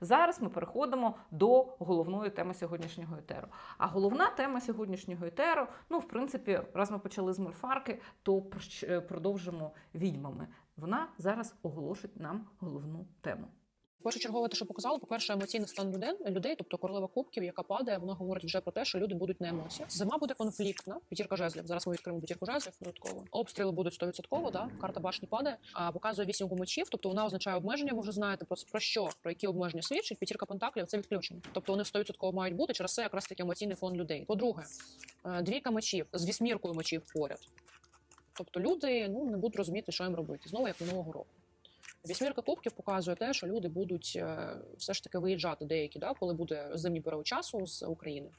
Зараз ми переходимо до головної теми сьогоднішнього етеру. А головна тема сьогоднішнього етеру, ну, в принципі, раз ми почали з мульфарки, то продовжимо відьмами. Вона зараз оголошить нам головну тему. Першочергове, те, що показало, по-перше, емоційний стан людей, тобто королева кубків, яка падає, вона говорить вже про те, що люди будуть на емоціях. Зима буде конфліктна. П'ятірка жезлів. Зараз ми відкриємо п'ятірку жезлів додатково. Обстріли будуть 100%, да? Карта башні падає. А показує вісімку мечів, тобто вона означає обмеження. Ви вже знаєте про, про що, про які обмеження свідчить. П'ятірка пентаклів це відключення. Тобто вони 100% мають бути через це якраз таки емоційний фон людей. По-друге, е, двійка мечів з вісьміркою мечів поряд. Тобто люди ну не будуть розуміти, що їм робити. Знову як минулого року. Вісьмірка кубків показує те, що люди будуть е, все ж таки виїжджати деякі, да, коли буде зимній період часу з України.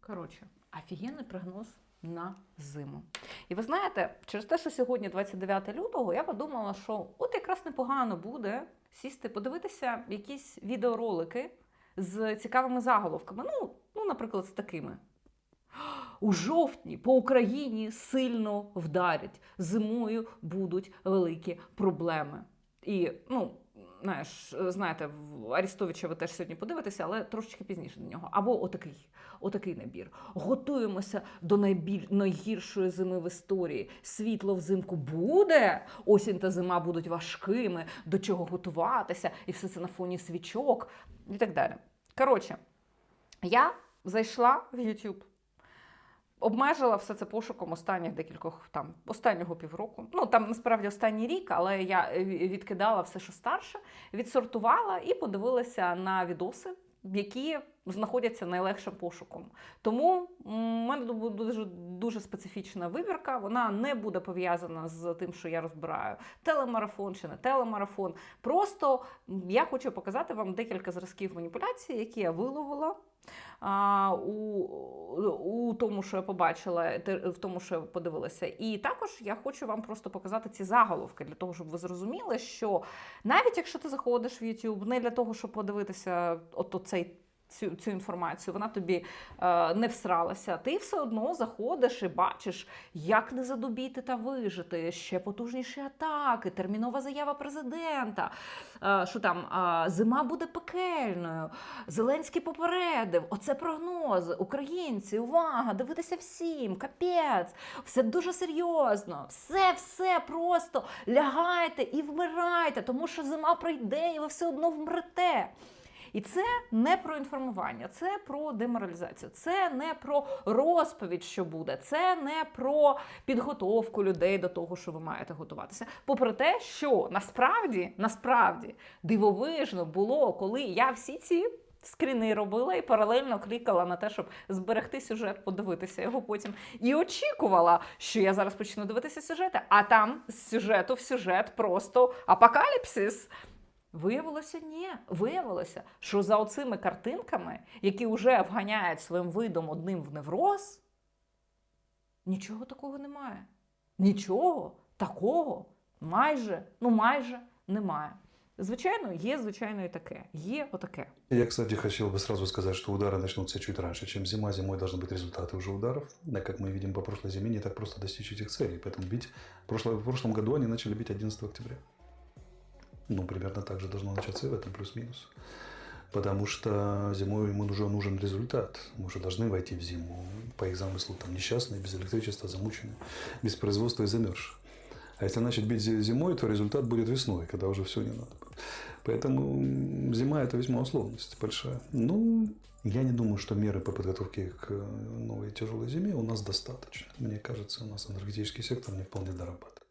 Коротше, офігенний прогноз на зиму. І ви знаєте, через те, що сьогодні 29 лютого, я подумала, що от якраз непогано буде сісти, подивитися якісь відеоролики з цікавими заголовками. Ну, ну, наприклад, з такими. У жовтні по Україні сильно вдарять. Зимою будуть великі проблеми. І, ну, знаєш, знаєте, Арістовича ви теж сьогодні подивитеся, але трошечки пізніше до нього. Або отакий, отакий набір. Готуємося до найбіль... найгіршої зими в історії. Світло взимку буде, осінь та зима будуть важкими, до чого готуватися, і все це на фоні свічок і так далі. Коротше, я зайшла в YouTube. Обмежила все це пошуком останніх декількох там останнього півроку. Ну там насправді останній рік, але я е, відкидала все, що старше, відсортувала і подивилася на відоси, які знаходяться найлегшим пошуком. Тому в мене буде дуже дуже специфічна вибірка. Вона не буде пов'язана з тим, що я розбираю телемарафон чи не телемарафон. Просто я хочу показати вам декілька зразків маніпуляцій, які я виловила у, у тому, що я побачила, в тому, що я подивилася. І також я хочу вам просто показати ці заголовки для того, щоб ви зрозуміли, що навіть якщо ти заходиш в YouTube не для того, щоб подивитися от цей. Цю, цю інформацію, вона тобі е, не всралася. Ти все одно заходиш і бачиш, як не задубіти та вижити, ще потужніші атаки, термінова заява президента. Е, що там е, зима буде пекельною. Зеленський попередив. Оце прогнози. Українці, увага, дивитися всім, капець, все дуже серйозно. Все, все просто лягайте і вмирайте, тому що зима прийде, і ви все одно вмрете. І це не про інформування, це про деморалізацію, це не про розповідь, що буде, це не про підготовку людей до того, що ви маєте готуватися. Попри те, що насправді, насправді дивовижно було, коли я всі ці. Скріни робила і паралельно клікала на те, щоб зберегти сюжет, подивитися його потім. І очікувала, що я зараз почну дивитися сюжети, а там з сюжету в сюжет просто апокаліпсис. Виявилося, ні. Виявилося, що за оцими картинками, які вже вганяють своїм видом одним в невроз, нічого такого немає. Нічого такого майже, ну майже немає. Звичайно, є, звичайно, і таке. Є отаке. Я, кстати, хотел бы сразу сказать, что удары начнутся чуть раньше, чем зима. Зимой должны быть результаты уже ударов. А как мы видим по прошлой зиме, не так просто достичь этих целей. Поэтому бить... В прошлом, в прошлом году они начали бить 11 октября. Ну, примерно так же должно начаться и в этом, плюс-минус. Потому что зимой ему уже нужен результат. Мы уже должны войти в зиму. По их замыслу там несчастные, без электричества, замученные, без производства и замерзшие. А если начать бить зи- зимой, то результат будет весной, когда уже все не надо. Поэтому зима это весьма условность большая. Ну, я не думаю, что меры по подготовке к э, новой тяжелой зиме у нас достаточно. Мне кажется, у нас энергетический сектор не вполне дорабатывает.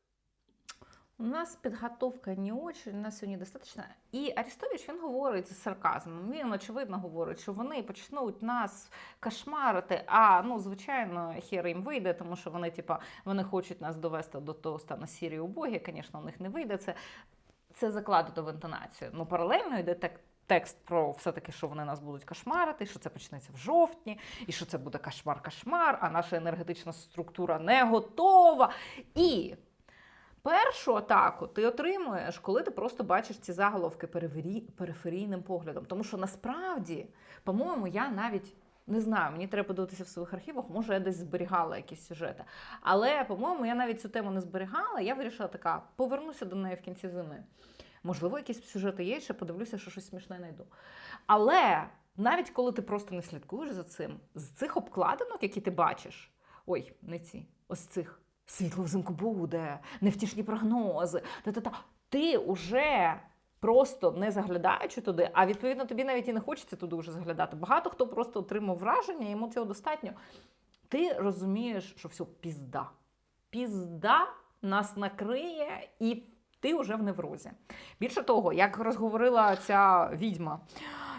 У нас підготовка не очень, у нас сьогодні достатньо. І Арістович він говорить з сарказмом. Він очевидно говорить, що вони почнуть нас кошмарити. А ну звичайно, хер їм вийде, тому що вони, типа, вони хочуть нас довести до того стану сірі убогі. Звісно, у них не вийде. Це, це закладено в інтонацію. Ну, паралельно йде так. Текст про все-таки, що вони нас будуть кошмарити, що це почнеться в жовтні, і що це буде кошмар-кошмар, а наша енергетична структура не готова. І Першу атаку ти отримуєш, коли ти просто бачиш ці заголовки периферійним поглядом. Тому що насправді, по-моєму, я навіть не знаю, мені треба подивитися в своїх архівах, може, я десь зберігала якісь сюжети. Але, по-моєму, я навіть цю тему не зберігала. Я вирішила така, повернуся до неї в кінці зими. Можливо, якісь сюжети є, ще подивлюся, що щось смішне знайду. Але навіть коли ти просто не слідкуєш за цим, з цих обкладинок, які ти бачиш, ой, не ці, ось цих світло взимку буде, невтішні прогнози, та-та-та, ти уже. Просто не заглядаючи туди, а відповідно тобі навіть і не хочеться туди вже заглядати. Багато хто просто отримав враження, йому цього достатньо. Ти розумієш, що все пізда. Пізда нас накриє, і ти вже в неврозі. Більше того, як розговорила ця відьма,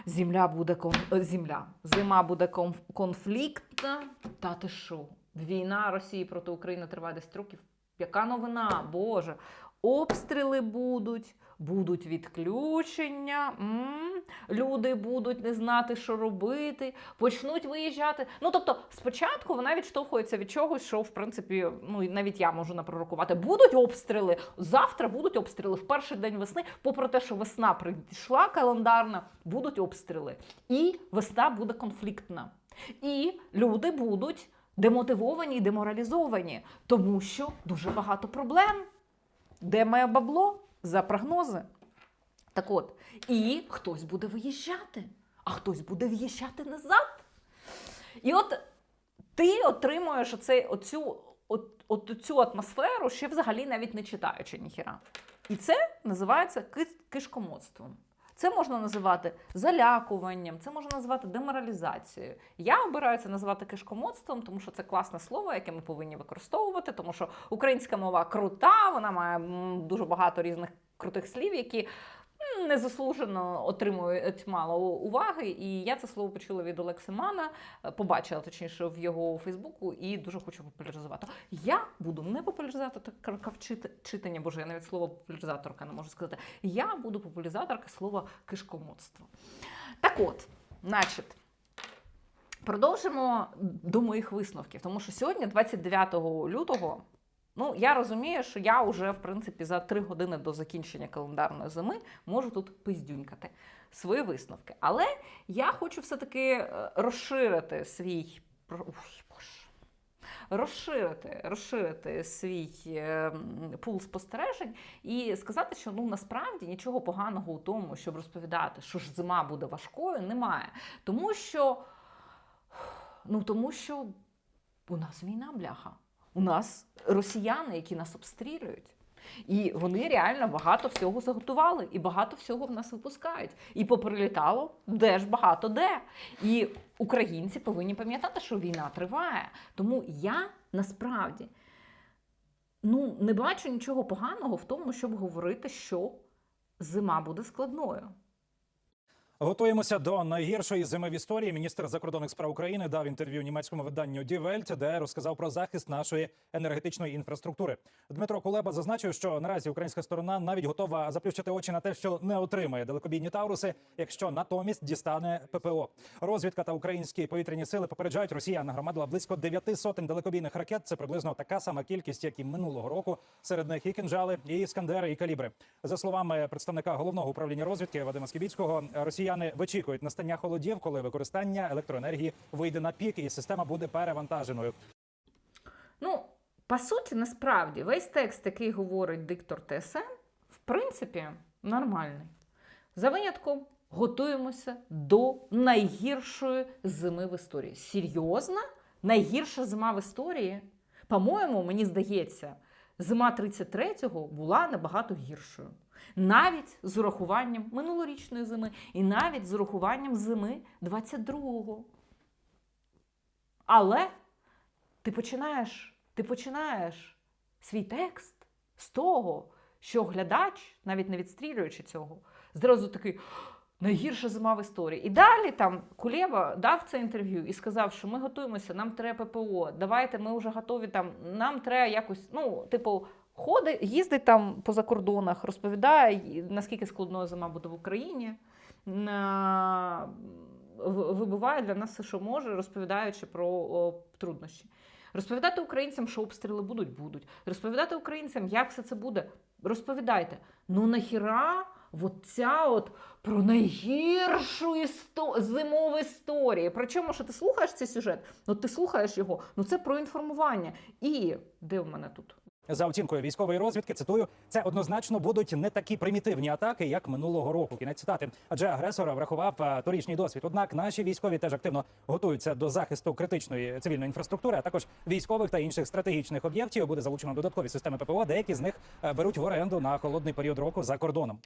земля буде кон... земля, зима буде кон... конфліктна. Та ти що? Війна Росії проти України триває 10 років. Яка новина? Боже, обстріли будуть, будуть відключення, м, люди будуть не знати, що робити, почнуть виїжджати. Ну тобто, спочатку вона відштовхується від чогось, що в принципі, ну навіть я можу напророкувати. Будуть обстріли. Завтра будуть обстріли в перший день весни, попри те, що весна прийшла календарна, будуть обстріли. І весна буде конфліктна. І люди будуть демотивовані і деморалізовані, тому що дуже багато проблем. Де моє бабло? За прогнози. Так от, і хтось буде виїжджати, а хтось буде в'їжджати назад. І от ти отримуєш оцей, оцю, от, от цю атмосферу, ще взагалі навіть не читаючи ніхіра. І це називається ки- кишкомодством. Це можна називати залякуванням, це можна називати деморалізацією. Я обираю це називати кишкомодством, тому що це класне слово, яке ми повинні використовувати, тому що українська мова крута, вона має дуже багато різних крутих слів, які незаслужено отримують мало уваги. І я це слово почула від Олекси Мана, е, побачила точніше в його Фейсбуку і дуже хочу популяризувати. Я буду не популяризувати читання, боже, я навіть слово популяризаторка не можу сказати. Я буду популяризаторка слова кишкомодство. Так от, значить. Продовжимо до моїх висновків, тому що сьогодні, 29 лютого, ну я розумію, що я вже в принципі за три години до закінчення календарної зими можу тут пиздюнькати свої висновки. Але я хочу все-таки е, розширити свій Ой, Боже. Розширити, розширити свій е, пул спостережень і сказати, що ну насправді нічого поганого у тому, щоб розповідати, що ж зима буде важкою, немає. Тому що, ну тому що у нас війна, бляха. У нас росіяни, які нас обстрілюють. І вони реально багато всього заготували, і багато всього в нас випускають. І поприлітало де ж багато де. І українці повинні пам'ятати, що війна триває. Тому я насправді ну, не бачу нічого поганого в тому, щоб говорити, що зима буде складною. Готуємося до найгіршої зими в історії. Міністр закордонних справ України дав інтерв'ю німецькому виданню Die Welt, де розказав про захист нашої енергетичної інфраструктури. Дмитро Кулеба зазначив, що наразі українська сторона навіть готова заплющити очі на те, що не отримає далекобійні тауруси, якщо натомість дістане ППО. Розвідка та українські повітряні сили попереджають, Росія нагромадила близько дев'яти сотень далекобійних ракет. Це приблизно така сама кількість, як і минулого року. Серед них і кинжали, і іскандери, і калібри. За словами представника головного управління розвідки Вадима Скібіцького, росіяни вичікують настання холодів, коли використання електроенергії вийде на пік, і система буде перевантаженою. Ну, по суті, насправді, весь текст, який говорить диктор ТСН, в принципі, нормальний. За винятком готуємося до найгіршої зими в історії. Серйозно? Найгірша зима в історії? По-моєму, мені здається, зима 33-го була набагато гіршою. Навіть з урахуванням минулорічної зими, і навіть з урахуванням зими 22-го. Але ти починаєш, ти починаєш свій текст з того, що глядач, навіть не відстрілюючи цього, зразу такий. Найгірша зима в історії. І далі там Кулєва дав це інтерв'ю і сказав, що ми готуємося, нам треба ППО. Давайте ми вже готові там. Нам треба якось, ну, типу, ходить, їздить там по закордонах, розповідає, наскільки складною зима буде в Україні. На... Вибиває для нас все, що може, розповідаючи про труднощі. Розповідати українцям, що обстріли будуть, будуть. Розповідати українцям, як все це буде. Розповідайте. Ну нахіра от ця от про найгіршу істо... зимову історію. Причому, що ти слухаєш цей сюжет, ну ти слухаєш його, ну це про інформування. І де в мене тут? За оцінкою військової розвідки, цитую, це однозначно будуть не такі примітивні атаки, як минулого року. Кінець цитати. Адже агресор врахував торічній досвід. Однак наші військові теж активно готуються до захисту критичної цивільної інфраструктури, а також військових та інших стратегічних об'єктів. Буде залучено додаткові системи ППО. Деякі з них беруть в оренду на холодний період року за кордоном.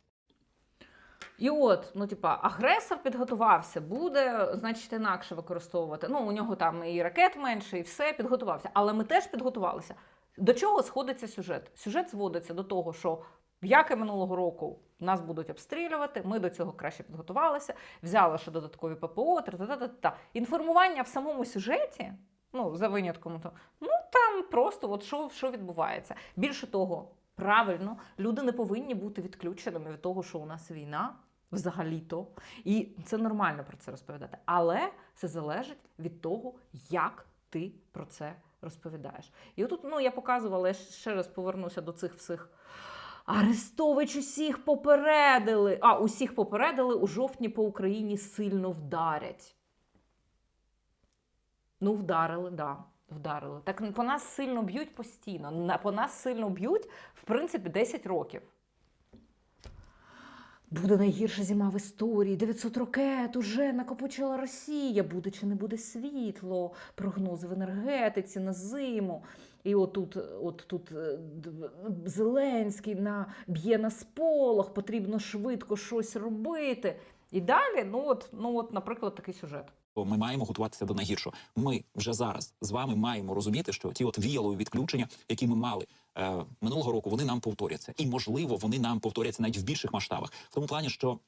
І от, ну, типа, агресор підготувався, буде, значить, інакше використовувати. Ну, у нього там і ракет менше, і все підготувався. Але ми теж підготувалися. До чого сходиться сюжет? Сюжет зводиться до того, що як і минулого року нас будуть обстрілювати, ми до цього краще підготувалися, взяли ще додаткові ППО, та-та-та-та. Інформування в самому сюжеті, ну, за винятком, то, ну там просто от що, що відбувається. Більше того, правильно, люди не повинні бути відключеними від того, що у нас війна. Взагалі-то, і це нормально про це розповідати. Але це залежить від того, як ти про це розповідаєш. І отут, ну я показувала, я ще раз повернуся до цих всіх. Арестович усіх попередили. А, усіх попередили у жовтні по Україні сильно вдарять. Ну, вдарили, да. Вдарили. Так по нас сильно б'ють постійно. По нас сильно б'ють, в принципі, 10 років. Буде найгірша зима в історії. 900 ракет уже накопичила Росія. Буде чи не буде світло, прогнози в енергетиці на зиму. І отут, от тут е, Зеленський на, б'є на сполох, потрібно швидко щось робити. І далі, ну от, ну от, наприклад, такий сюжет. Ми маємо готуватися до найгіршого. Ми вже зараз з вами маємо розуміти, що ті от віялові відключення, які ми мали е, минулого року, вони нам повторяться, і можливо, вони нам повторяться навіть в більших масштабах. В тому плані, що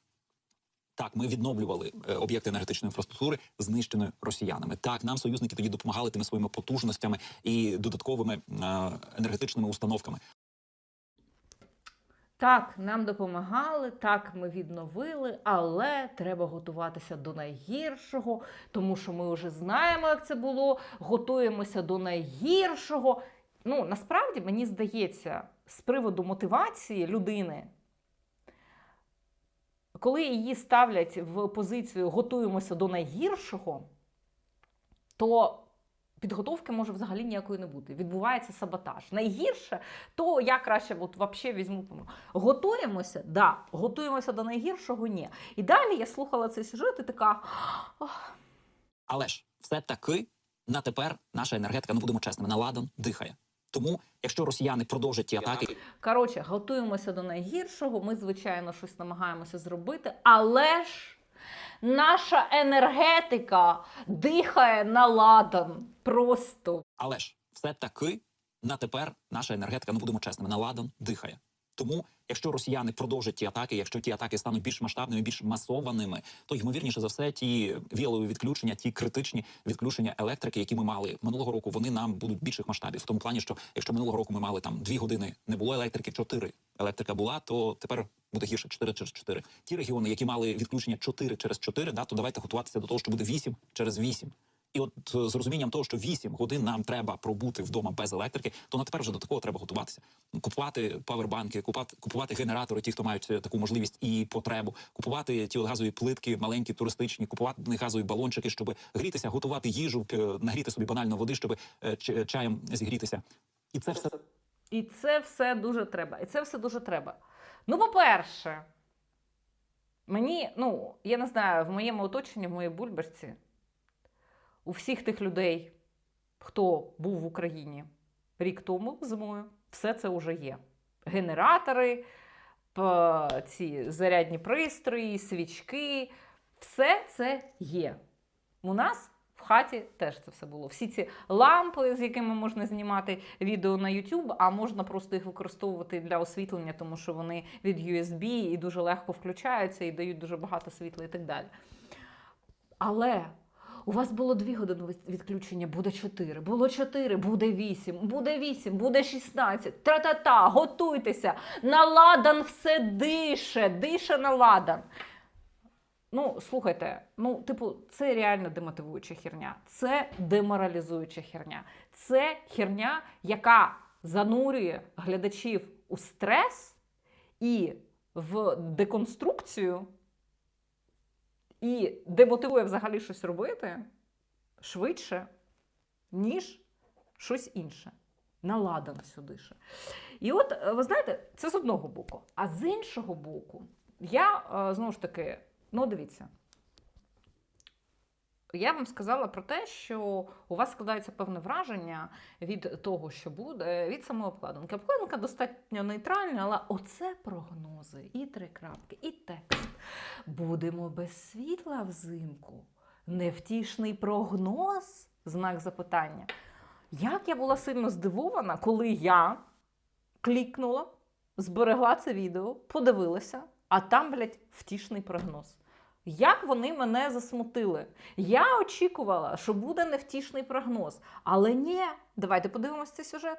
так, ми відновлювали е, об'єкти енергетичної інфраструктури, знищеної росіянами. Так, нам союзники тоді допомагали тими своїми потужностями і додатковими е, енергетичними установками. Так, нам допомагали, так, ми відновили, але треба готуватися до найгіршого, тому що ми вже знаємо, як це було, готуємося до найгіршого. Ну, насправді, мені здається, з приводу мотивації людини, коли її ставлять в позицію готуємося до найгіршого, то підготовки може взагалі ніякої не бути. Відбувається саботаж. Найгірше, то я краще от вообще візьму. Готуємося, да, готуємося до найгіршого, ні. І далі я слухала цей сюжет і така. «Ох, Але ж все таки на тепер наша енергетика, ну будемо чесними, на ладан дихає. Тому, якщо росіяни продовжать ті атаки, Коротше, готуємося до найгіршого. Ми, звичайно, щось намагаємося зробити, але ж наша енергетика дихає на ладан. Просто. Але ж все таки на тепер наша енергетика, ну будемо чесними, на ладан дихає. Тому, якщо росіяни продовжать ті атаки, якщо ті атаки стануть більш масштабними, більш масованими, то ймовірніше за все, ті віялові відключення, ті критичні відключення електрики, які ми мали минулого року, вони нам будуть більших масштабів. В тому плані, що якщо минулого року ми мали там дві години, не було електрики, чотири електрика була, то тепер буде гірше 4 через 4. Ті регіони, які мали відключення 4 через 4, да, то давайте готуватися до того, що буде 8 через 8. І от е, з розумінням того, що 8 годин нам треба пробути вдома без електрики, то на тепер вже до такого треба готуватися. Купувати павербанки, купувати, купувати генератори, ті, хто мають е, таку можливість і потребу, купувати ті от газові плитки, маленькі, туристичні, купувати газові балончики, щоб грітися, готувати їжу, е, нагріти собі банально води, щоб чаєм зігрітися. І це все І це все дуже треба. І це все дуже треба. Ну, по-перше, мені, ну, я не знаю, в моєму оточенні, в моїй бульбашці, у всіх тих людей, хто був в Україні рік тому зимою, все це вже є. Генератори, ці зарядні пристрої, свічки, все це є. У нас в хаті теж це все було. Всі ці лампи, з якими можна знімати відео на YouTube, а можна просто їх використовувати для освітлення, тому що вони від USB і дуже легко включаються і дають дуже багато світла і так далі. Але у вас було 2 години відключення, буде 4, було 4, буде 8, буде 8, буде 16. Тра-та-та, готуйтеся. На ладан все дише, дише на ладан. Ну, слухайте, ну, типу, це реально демотивуюча херня. Це деморалізуюча херня. Це херня, яка занурює глядачів у стрес і в деконструкцію, і демотивує взагалі щось робити швидше, ніж щось інше. Наладан сюди ще. І от, е, ви знаєте, це з одного боку. А з іншого боку, я е, знову ж таки, ну дивіться. Я вам сказала про те, що у вас складається певне враження від того, що буде, від самої обкладинки. Обкладинка достатньо нейтральна, але оце прогнози, і три крапки, і текст. Будемо без світла взимку. Невтішний прогноз? Знак запитання. Як я була сильно здивована, коли я клікнула, зберегла це відео, подивилася, а там, блядь, втішний прогноз. Як вони мене засмутили? Я очікувала, що буде невтішний прогноз. Але ні, давайте подивимося цей сюжет.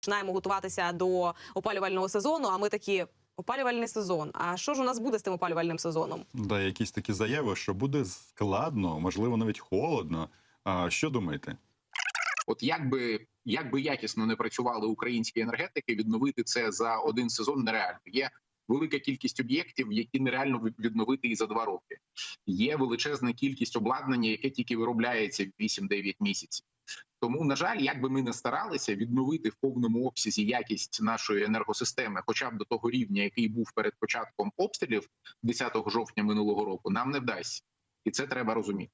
починаємо готуватися до опалювального сезону. А ми такі. Опалювальний сезон. А що ж у нас буде з тим опалювальним сезоном? Да, якісь такі заяви, що буде складно, можливо, навіть холодно. А що думаєте? От як би, як би якісно не працювали українські енергетики, відновити це за один сезон нереально. Є велика кількість об'єктів, які нереально від- відновити і за два роки. Є величезна кількість обладнання, яке тільки виробляється 8-9 місяців. Тому, на жаль, як би ми не старалися відновити в повному обсязі якість нашої енергосистеми, хоча б до того рівня, який був перед початком обстрілів 10 жовтня минулого року, нам не вдасться, і це треба розуміти.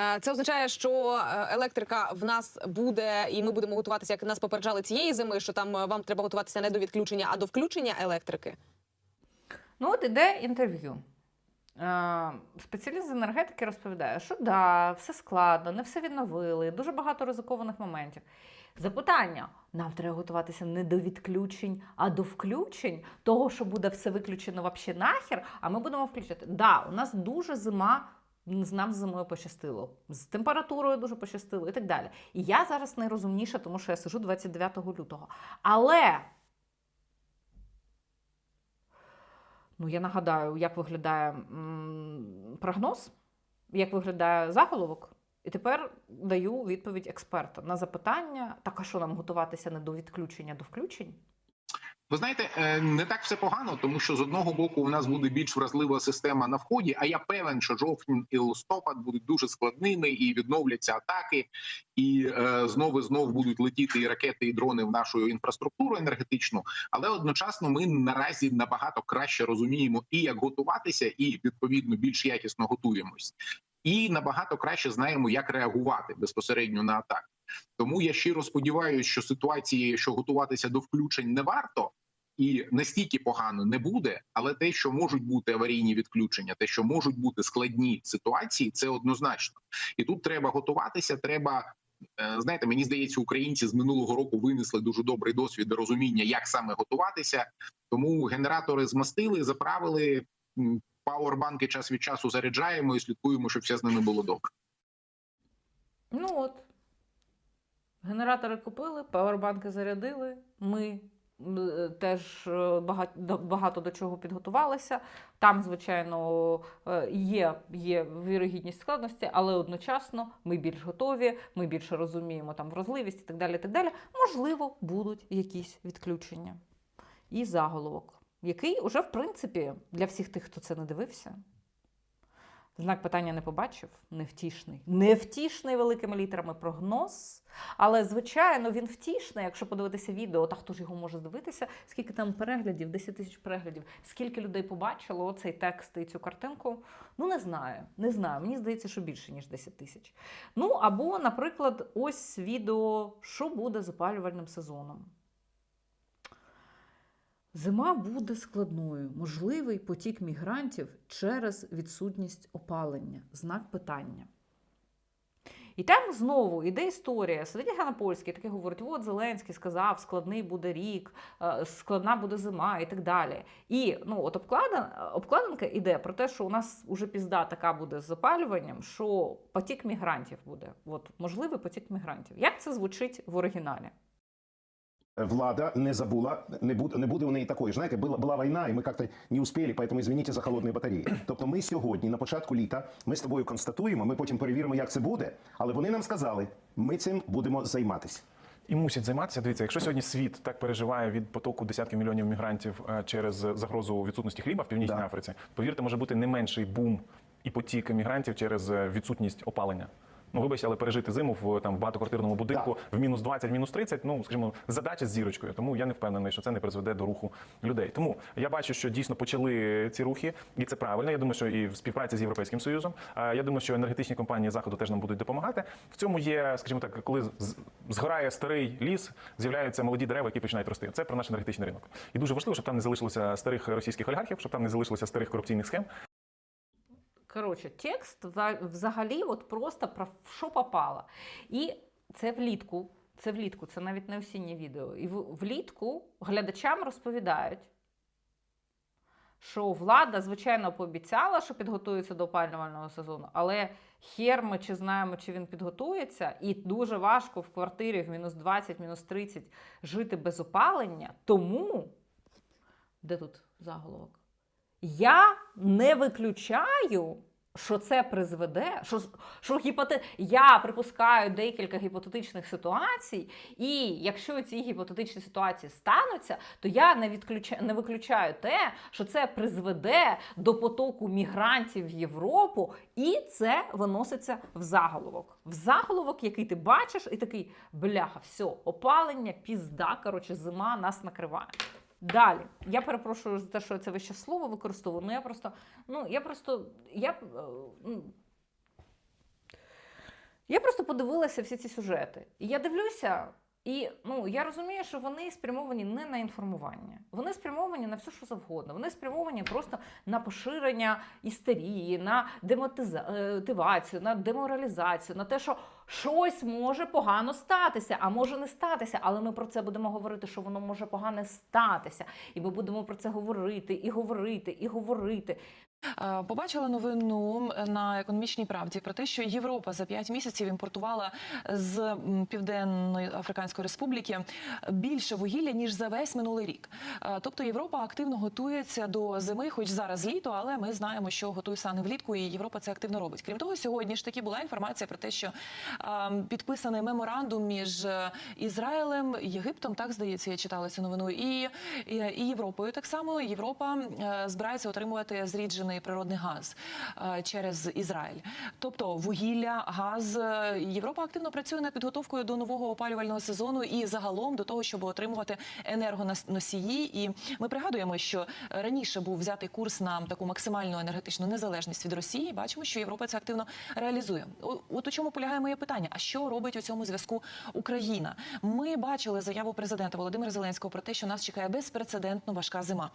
Е, Це означає, що е, електрика в нас буде, і ми будемо готуватися, як нас попереджали цієї зими, що там е, вам треба готуватися не до відключення, а до включення електрики. Ну, от іде інтерв'ю. Е, Спеціаліст з енергетики розповідає, що да, все складно, не все відновили, дуже багато ризикованих моментів. Запитання: нам треба готуватися не до відключень, а до включень, того, що буде все виключено вообще нахер, а ми будемо включати. Да, у нас дуже зима. з- Нам з зимою пощастило, з температурою дуже пощастило і так далі. І я зараз найрозумніша, тому що я сижу 29 лютого. Але Ну, я нагадаю, як виглядає прогноз, як виглядає заголовок. І тепер даю відповідь експерта на запитання: так, а що нам готуватися не до відключення, а до включень? Ви знаєте, е, не так все погано, тому що з одного боку у нас буде більш вразлива система на вході. А я певен, що жовтень і листопад будуть дуже складними і відновляться атаки, і е, знову знов будуть летіти і ракети, і дрони в нашу інфраструктуру енергетичну. Але одночасно ми наразі набагато краще розуміємо і як готуватися, і відповідно більш якісно готуємось. І набагато краще знаємо, як реагувати безпосередньо на атаки. Тому я щиро сподіваюся, що ситуації, що готуватися до включень не варто, і настільки погано не буде. Але те, що можуть бути аварійні відключення, те, що можуть бути складні ситуації, це однозначно. І тут треба готуватися. Треба е, знаєте, мені здається, українці з минулого року винесли дуже добрий досвід розуміння, як саме готуватися. Тому генератори змастили, заправили. Пауербанки час від часу заряджаємо і слідкуємо, щоб все з ними було добре. Ну от. Генератори купили, павербанки зарядили. Ми теж е, багато, багато до чого підготувалися. Там, звичайно, е, є, є вірогідність складності, але одночасно ми більш готові, ми більше розуміємо там вразливість і так далі. Так далі. Можливо, будуть якісь відключення. І заголовок, який уже, в принципі, для всіх тих, хто це не дивився, Знак питання не побачив, невтішний. Невтішний великими літерами прогноз. Але, звичайно, він втішний, якщо подивитися відео, та хто ж його може дивитися, скільки там переглядів, 10 тисяч переглядів, скільки людей побачило цей текст і цю картинку. Ну, не знаю, не знаю. Мені здається, що більше, ніж 10 тисяч. Ну, або, наприклад, ось відео, що буде з опалювальним сезоном. Зима буде складною. Можливий потік мігрантів через відсутність опалення. Знак питання. І там знову йде історія. Сидить Ганна Польський, таке говорить: от Зеленський сказав, складний буде рік, е, складна буде зима і так далі. І ну, от обкладин, обкладинка йде про те, що у нас уже пізда така буде з опалюванням, що потік мігрантів буде. От можливий потік мігрантів. Як це звучить в оригіналі? Влада не забула, не буде, не буде у неї такої. Знаєте, була, була війна, і ми як-то не успіли, поэтому извините за холодні батареї. Тобто ми сьогодні, на початку літа, ми з тобою констатуємо, ми потім перевіримо, як це буде, але вони нам сказали, ми цим будемо займатися. І мусять займатися. Дивіться, якщо сьогодні світ так переживає від потоку десятків мільйонів мігрантів е, через загрозу відсутності хліба в північній Да. Африці, повірте, може бути не менший бум і потік мігрантів через е, відсутність опалення. Ну, вибачте, але пережити зиму в там в багатоквартирному будинку в мінус 20, мінус 30, ну скажімо, задача з зірочкою. Тому я не впевнений, що це не призведе до руху людей. Тому я бачу, що дійсно почали ці рухи, і це правильно. Я думаю, що і в співпраці з європейським союзом. Я думаю, що енергетичні компанії заходу теж нам будуть допомагати. В цьому є, скажімо так, коли згорає старий ліс, з'являються молоді дерева, які починають рости. Це про наш енергетичний ринок. І дуже важливо, щоб там не залишилося старих російських олігархів, щоб там не залишилося старих корупційних схем. Коротше, текст взагалі от просто про що попало. І це влітку. Це влітку, це навіть не осіннє відео. І влітку глядачам розповідають, що влада, звичайно, пообіцяла, що підготується до опалювального сезону, але хер ми чи знаємо, чи він підготується, і дуже важко в квартирі в мінус 20, мінус 30 жити без опалення. Тому, де тут заголовок? Я не виключаю, що це призведе, що, що гіпоте... я припускаю декілька гіпотетичних ситуацій, і якщо ці гіпотетичні ситуації стануться, то я не, відключаю, не виключаю те, що це призведе до потоку мігрантів в Європу, і це виноситься в заголовок. В заголовок, який ти бачиш, і такий бляха, все, опалення, пізда, коротше, зима нас накриває. Далі, я перепрошую за те, що це вище слово використовую. Ну я просто, ну я просто, я, е, ну, я просто подивилася всі ці сюжети. І я дивлюся, і ну я розумію, що вони спрямовані не на інформування, вони спрямовані на все, що завгодно. Вони спрямовані просто на поширення істерії, на демотивацію, на деморалізацію, на те, що щось може погано статися, а може не статися. Але ми про це будемо говорити, що воно може погано статися. І ми будемо про це говорити, і говорити, і говорити. Е, Побачила новину на економічній правді про те, що Європа за 5 місяців імпортувала з Південної Африканської Республіки більше вугілля ніж за весь минулий рік. Е, Тобто Європа активно готується до зими, хоч зараз літо, але ми знаємо, що готує саме влітку, і Європа це активно робить. Крім того, сьогодні ж таки була інформація про те, що е, підписаний меморандум між е, Ізраїлем, Єгиптом, так здається, я читала цю новину, і, і, Європою. Так само Європа е, збирається отримувати зріджений природний газ е, через Ізраїль. Тобто вугілля, газ. Е, Європа активно працює над підготовкою до нового опалювального сезону і загалом до того, щоб отримувати енергоносії. І ми пригадуємо, що раніше був взятий курс на таку максимальну енергетичну незалежність від Росії. Бачимо, що Європа це активно реалізує. От у чому полягає моє питання: а що робить у цьому зв'язку Україна? Ми бачили заяву президента Володимира Зеленського про те, що нас чекає безпрецедентно важка зима.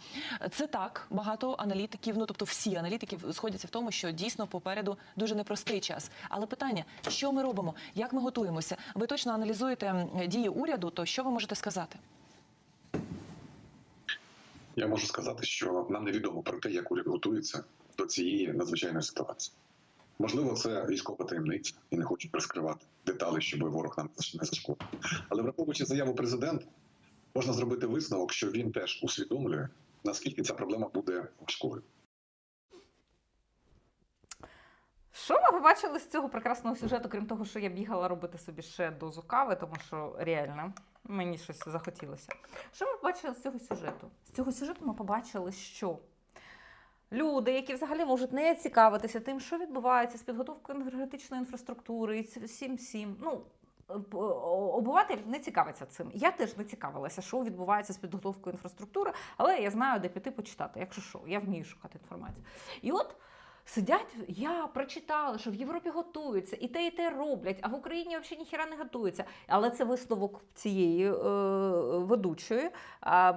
Це так багато аналітиків, ну тобто всі аналітики сходяться в тому, що дійсно попереду дуже непростий час. Але питання, що ми робимо, як ми готуємося? Ви точно аналізуєте дії уряду, то що ви можете сказати? Я можу сказати, що нам невідомо про те, як уряд готується до цієї надзвичайної ситуації. Можливо, це військова таємниця і не хочуть розкривати деталі, щоб ворог нам не зашкодив. Але враховуючи заяву президента, можна зробити висновок, що він теж усвідомлює, наскільки ця проблема буде важкою. Що ми побачили з цього прекрасного сюжету, крім того, що я бігала робити собі ще дозу кави, тому що реально мені щось захотілося. Що ми побачили з цього сюжету? З цього сюжету ми побачили, що люди, які взагалі можуть не цікавитися тим, що відбувається з підготовкою енергетичної інфраструктури і всім всім. Ну, п- о- обиватель не цікавиться цим. Я теж не цікавилася, що відбувається з підготовкою інфраструктури, але я знаю, де піти почитати. Якщо що, я вмію шукати інформацію. І от Сидять, я прочитала, що в Європі готуються, і те, і те роблять, а в Україні взагалі ніхіра не готуються. Але це висновок цієї е, ведучої. А,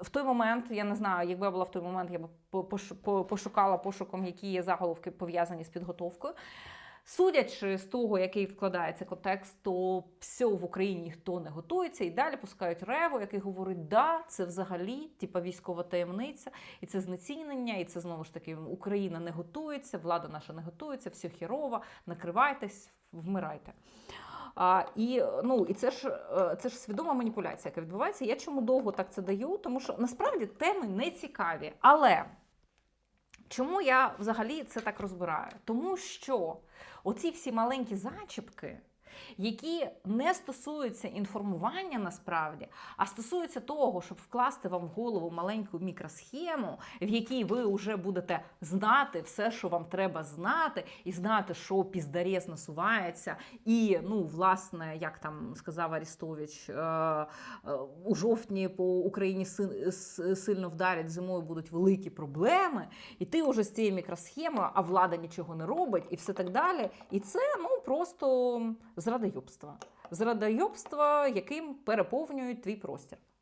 в той момент, я не знаю, якби я була в той момент, я б по- пош- по- пошукала пошуком, які є заголовки пов'язані з підготовкою. Судячи з того, який вкладається контекст, то все в Україні ніхто не готується, і далі пускають реву, який говорить, да, це взагалі типа військова таємниця, і це знецінення, і це знову ж таки Україна не готується, влада наша не готується, все хірово, накривайтесь, вмирайте. А, і, ну, і це ж, е, це ж свідома маніпуляція, яка відбувається. Я чому довго так це даю? Тому що насправді теми не цікаві. Але чому я взагалі це так розбираю? Тому що оці всі маленькі зачіпки, які не стосуються інформування насправді, а стосуються того, щоб вкласти вам в голову маленьку мікросхему, в якій ви вже будете знати все, що вам треба знати, і знати, що піздарєз насувається, і ну, власне, як там сказав Арістович, е, е, у жовтні по Україні сильно вдарять, зимою будуть великі проблеми, і ти вже з цією мікросхемою, а влада нічого не робить, і все так далі. І це ну просто зрадойобство. Зрадойобство, яким переповнюють твій простір.